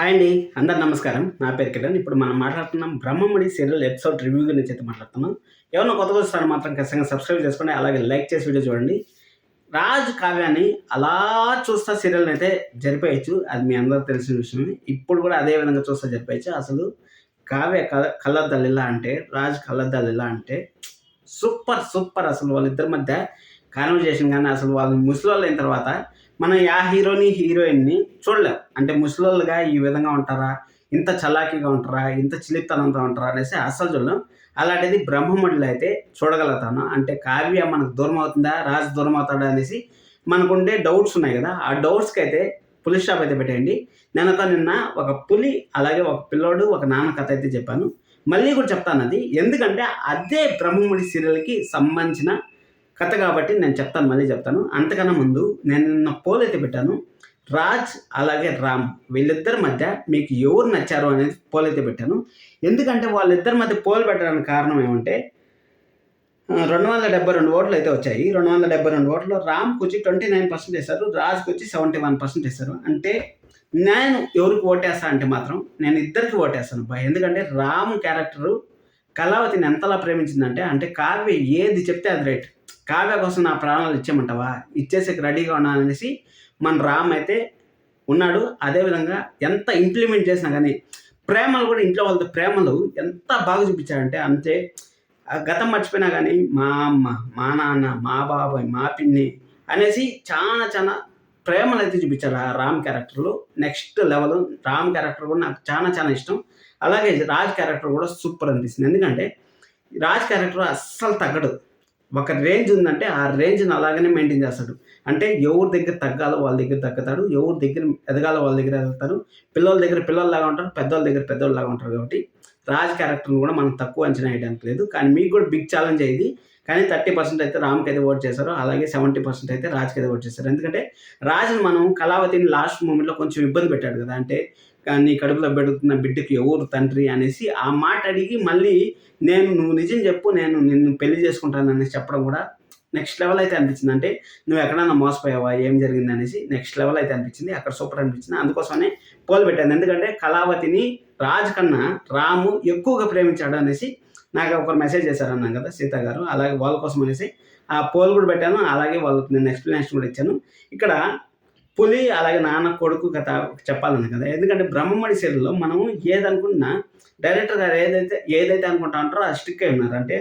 Hi అండి అందరు నమస్కారం. నా పేరు కిరణ్. ఇప్పుడు మనం మాట్లాడుతున్నాం బ్రహ్మముడి సీరియల్ ఎపిసోడ్ రివ్యూ గురించి అయితే మాట్లాడుతున్నాం. ఎవరైనా కొత్తగా వస్తారు మాత్రం ఖచ్చితంగా సబ్స్క్రైబ్ చేసుకోండి అలాగే లైక్ చేసి వీడియో చూడండి. రాజ్ కావ్యాన్ని అలా చూస్తా సీరియల్ని అయితే జరిపేయచ్చు. అది మీ అందరూ తెలిసిన విషయమే. ఇప్పుడు కూడా అదే విధంగా చూస్తా జరిపేయచ్చు. అసలు కావ్య కల కళ్ళద్దాలు అంటే రాజ్ కళ్ళద్దాలు ఎలా అంటే సూపర్ సూపర్ అసలు వాళ్ళిద్దరి మధ్య కాన్వర్జేషన్ కానీ అసలు వాళ్ళు ముసలి అయిన తర్వాత మనం యా హీరోని హీరోయిన్ని చూడలేం. అంటే ముసలోళ్ళుగా ఈ విధంగా ఉంటారా? ఇంత చలాకీగా ఉంటారా? ఇంత చిలిపితనంతో ఉంటారా అనేసి అస్సలు చూడలేం. అలాంటిది బ్రహ్మముడిలో అయితే చూడగలుగుతాను. అంటే కావ్య మనకు దూరం అవుతుందా రాజు దూరం అవుతాడా అనేసి మనకుండే డౌట్స్ ఉన్నాయి కదా. ఆ డౌట్స్కి అయితే పులి షాప్ అయితే పెట్టేయండి. నేను ఒక నిన్న ఒక పులి అలాగే ఒక పిల్లోడు ఒక నాన్న కథ అయితే చెప్పాను. మళ్ళీ కూడా చెప్తాను అది. ఎందుకంటే అదే బ్రహ్మముడి సీరియల్కి సంబంధించిన కథ కాబట్టి నేను చెప్తాను మళ్ళీ చెప్తాను. అంతకన్నా ముందు నేను నిన్న పోల్ అయితే పెట్టాను. రాజ్ అలాగే రామ్ వీళ్ళిద్దరి మధ్య మీకు ఎవరు నచ్చారు అనేది పోల్ అయితే పెట్టాను. ఎందుకంటే వాళ్ళిద్దరి మధ్య పోల్ పెట్టడానికి కారణం ఏమంటే రెండు వందల డెబ్బై రెండు ఓట్లు అయితే వచ్చాయి. రెండు వందల డెబ్బై రెండు ఓట్లు రామ్కి వచ్చి ట్వంటీ నైన్ పర్సెంట్ వేశారు రాజ్కి వచ్చి సెవెంటీ వన్ పర్సెంట్ వేశారు. అంటే నేను ఎవరికి ఓటేస్తా అంటే మాత్రం నేను ఇద్దరికి ఓటేస్తాను. ఎందుకంటే రామ్ క్యారెక్టరు కళావతిని ఎంతలా ప్రేమించిందంటే అంటే కావ్య ఏది చెప్తే అది రైట్. కావ్య కోసం నా ప్రాణాలు ఇచ్చేమంటావా ఇచ్చేసేకి రెడీగా ఉన్నాననేసి మన రామ్ అయితే ఉన్నాడు. అదేవిధంగా ఎంత ఇంప్లిమెంట్ చేసినా కానీ ప్రేమలు కూడా ఇంట్లో వాళ్ళతో ప్రేమలు ఎంత బాగా చూపించాడంటే అంతే. గతం మర్చిపోయినా కానీ మా అమ్మ మా నాన్న మా బాబాయ్ మా పిన్ని అనేసి చాలా చాలా ప్రేమలు అయితే చూపించారు ఆ రామ్ క్యారెక్టర్లో. నెక్స్ట్ లెవెల్ రామ్ క్యారెక్టర్ కూడా నాకు చాలా చాలా ఇష్టం. అలాగే రాజ్ క్యారెక్టర్ కూడా సూపర్ అనిపిస్తుంది. ఎందుకంటే రాజ్ క్యారెక్టర్ అస్సలు తగ్గడు. ఒక రేంజ్ ఉందంటే ఆ రేంజ్ని అలాగనే మెయింటైన్ చేస్తాడు. అంటే ఎవరి దగ్గర తగ్గాలో వాళ్ళ దగ్గర తగ్గుతాడు ఎవరి దగ్గర ఎదగాలో వాళ్ళ దగ్గర ఎదుగుతారు పిల్లల దగ్గర పిల్లల్లాగా ఉంటారు పెద్దవాళ్ళ దగ్గర పెద్దవాళ్ళలాగా ఉంటారు కాబట్టి రాజ్ క్యారెక్టర్ని కూడా మనం తక్కువ అంచనా వేయడానికి లేదు. కానీ మీకు కూడా బిగ్ ఛాలెంజ్ అయ్యింది కానీ థర్టీ పర్సెంట్ అయితే రామ్కి అయితే ఓట్ చేశారు. అలాగే సెవెంటీ పర్సెంట్ అయితే రాజ్కి అయితే ఓట్ చేశారు. ఎందుకంటే రాజుని మనం కళావతిని లాస్ట్ మూమెంట్లో కొంచెం ఇబ్బంది పెట్టాడు కదా. అంటే నీ కడుపులో పెడుతున్న బిడ్డకి ఎవరు తండ్రి? అనేసి ఆ మాట అడిగి మళ్ళీ నేను నువ్వు నిజం చెప్పు నేను నిన్ను పెళ్ళి చేసుకుంటాను అనేసి చెప్పడం కూడా నెక్స్ట్ లెవెల్ అయితే అనిపించింది. అంటే నువ్వు ఎక్కడన్నా మోసపోయావా? ఏం జరిగింది? అనేసి నెక్స్ట్ లెవెల్ అయితే అనిపించింది. అక్కడ సూపర్ అనిపించింది. అందుకోసమనే పోలు పెట్టాను. ఎందుకంటే కళావతిని రాజ్ కన్నా రాము ఎక్కువగా ప్రేమించాడు అనేసి నాకు ఒకరు మెసేజ్ చేశారు అన్నాను కదా సీత గారు అలాగే వాళ్ళ కోసం అనేసి ఆ పోల్ కూడా పెట్టాను అలాగే వాళ్ళకి నేను ఎక్స్ప్లెనేషన్ కూడా ఇచ్చాను. ఇక్కడ పులి అలాగే నాన్న కొడుకు కథ చెప్పాలన్నా కదా ఎందుకంటే బ్రహ్మమణి శైలిలో మనము ఏదనుకున్నా డైరెక్టర్ గారు ఏదైతే ఏదైతే అనుకుంటా ఉంటారో అది స్టిక్ అయి ఉన్నారు అంటే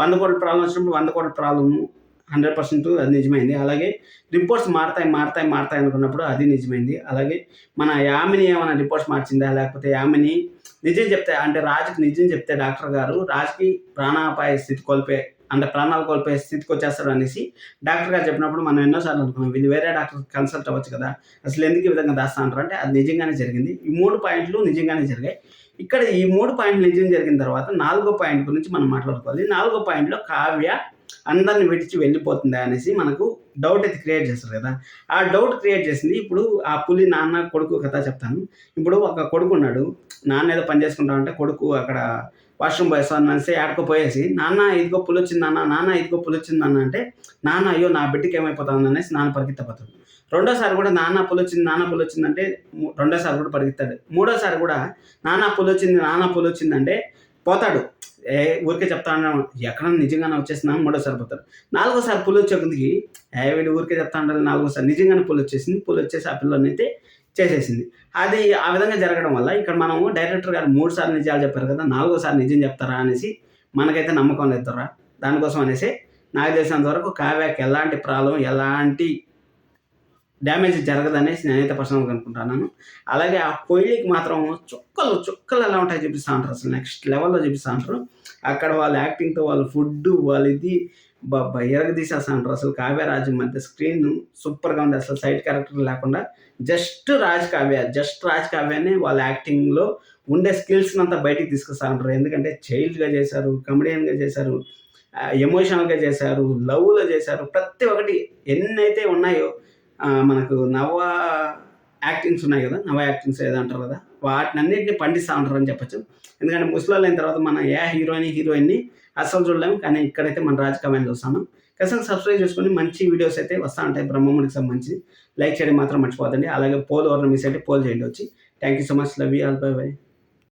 వంద కోట్ల ప్రాబ్లం వచ్చినప్పుడు వంద కోట్ల ప్రాబ్లము హండ్రెడ్ పర్సెంట్ అది నిజమైంది. అలాగే రిపోర్ట్స్ మారుతాయి మారుతాయి మారుతాయి అనుకున్నప్పుడు అది నిజమైంది. అలాగే మన యామిని ఏమైనా రిపోర్ట్స్ మార్చిందా లేకపోతే యామిని నిజం చెప్తే అంటే రాజుకి నిజం చెప్తే డాక్టర్ గారు రాజుకి ప్రాణాపాయ స్థితి కోల్పోయే అంటే ప్రాణాలు కోల్పోయే స్థితికి వచ్చేస్తాడు అనేసి డాక్టర్ గారు చెప్పినప్పుడు మనం ఎన్నోసార్లు అనుకున్నాం ఇది వేరే డాక్టర్ కన్సల్ట్ అవ్వచ్చు కదా అసలు ఎందుకు ఈ విధంగా దాస్తా అంటారు అంటే అది నిజంగానే జరిగింది. ఈ మూడు పాయింట్లు నిజంగానే జరిగాయి. ఇక్కడ ఈ మూడు పాయింట్లు నిజం జరిగిన తర్వాత నాలుగో పాయింట్ గురించి మనం మాట్లాడుకోవాలి. నాలుగో పాయింట్లో కావ్య అందరిని విడిచి వెళ్ళిపోతుందా అనేసి మనకు డౌట్ అయితే క్రియేట్ చేస్తారు కదా. ఆ డౌట్ క్రియేట్ చేసింది ఇప్పుడు ఆ పులి నాన్న కొడుకు కథ చెప్తాను. ఇప్పుడు ఒక కొడుకు ఉన్నాడు. నాన్న ఏదో పని చేసుకుంటా అంటే కొడుకు అక్కడ వాష్రూమ్ పోయేస్తాను అనేసి ఆడుకోపోయేసి నాన్న ఇదిగో పులి వచ్చింది నాన్న నాన్న ఇదిగో పులి వచ్చింది నాన్న అంటే నాన్న అయ్యో నా బిడ్డకి ఏమైపోతుంది అనేసి నాన్న పరిగెత్తపోతాడు. రెండోసారి కూడా నాన్న పులి వచ్చింది నాన్న పులి వచ్చిందంటే ము- రెండోసారి కూడా పరిగెత్తాడు. మూడోసారి కూడా నాన్న పులి వచ్చింది నాన్న పులి వచ్చిందంటే పోతాడు. ఏ ఊరికే చెప్తాను ఎక్కడ నిజంగానే వచ్చేసినా మూడోసారి పోతారు. నాలుగోసారి పులి వచ్చే కొద్దికి ఏ వీడు ఊరికే చెప్తా ఉండాలి నాలుగోసారి నిజంగానే పులి వచ్చేసింది. పులి వచ్చేసి ఆ పిల్లని అయితే చేసేసింది. అది ఆ విధంగా జరగడం వల్ల ఇక్కడ మనము డైరెక్టర్ గారు మూడు సార్లు నిజాలు చెప్పారు కదా నాలుగోసారి నిజం చెప్తారా అనేసి మనకైతే నమ్మకం లేదురా దానికోసం అనేసి నాకు తెలిసినంత వరకు కావ్యాకి ఎలాంటి ప్రాబ్లం ఎలాంటి డ్యామేజ్ జరగదనేసి నేనైతే పర్సనల్గా అనుకుంటున్నాను. అలాగే ఆ పొయ్యికి మాత్రం చుక్కలు చుక్కలు ఎలా ఉంటాయి చూపిస్తూ ఉంటారు అసలు. నెక్స్ట్ లెవెల్లో చూపిస్తూ ఉంటారు అక్కడ వాళ్ళ యాక్టింగ్తో వాళ్ళ ఫుడ్ వాళ్ళ ఇది ఎరగదీసేస్తా ఉంటారు అసలు కావ్యరాజు మధ్య స్క్రీన్ సూపర్గా ఉంది. అసలు సైడ్ క్యారెక్టర్ లేకుండా జస్ట్ రాజ్ కావ్య జస్ట్ రాజ్ కావ్యనే వాళ్ళ యాక్టింగ్లో ఉండే స్కిల్స్ని అంతా బయటికి తీసుకొస్తా ఉంటారు ఎందుకంటే చైల్డ్గా చేశారు కమెడియన్గా చేశారు ఎమోషనల్గా చేశారు లవ్లో చేశారు. ప్రతి ఒక్కటి ఎన్నైతే ఉన్నాయో మనకు నవ యాక్టింగ్స్ ఉన్నాయి కదా నవ యాక్టింగ్స్ ఏదో అంటారు కదా వాటిని అన్నింటినీ పండిస్తూ ఉంటారు అని చెప్పచ్చు. ఎందుకంటే ముసలాళ్ళు అయిన తర్వాత మనం ఏ హీరోయిన్ హీరోయిన్ని అస్సలు చూడలేము కానీ ఇక్కడైతే మన రాజకీయమైన చూస్తాను ఖచ్చితంగా సబ్స్క్రైబ్ చేసుకొని మంచి వీడియోస్ అయితే వస్తూ ఉంటాయి బ్రహ్మముడికి సంబంధించి. లైక్ చేయడం మాత్రం మర్చిపోదండి అలాగే పోల్ ఎవరైనా మిస్ అయితే పోల్ చేయండి వచ్చి. Thank you so much love you all bye bye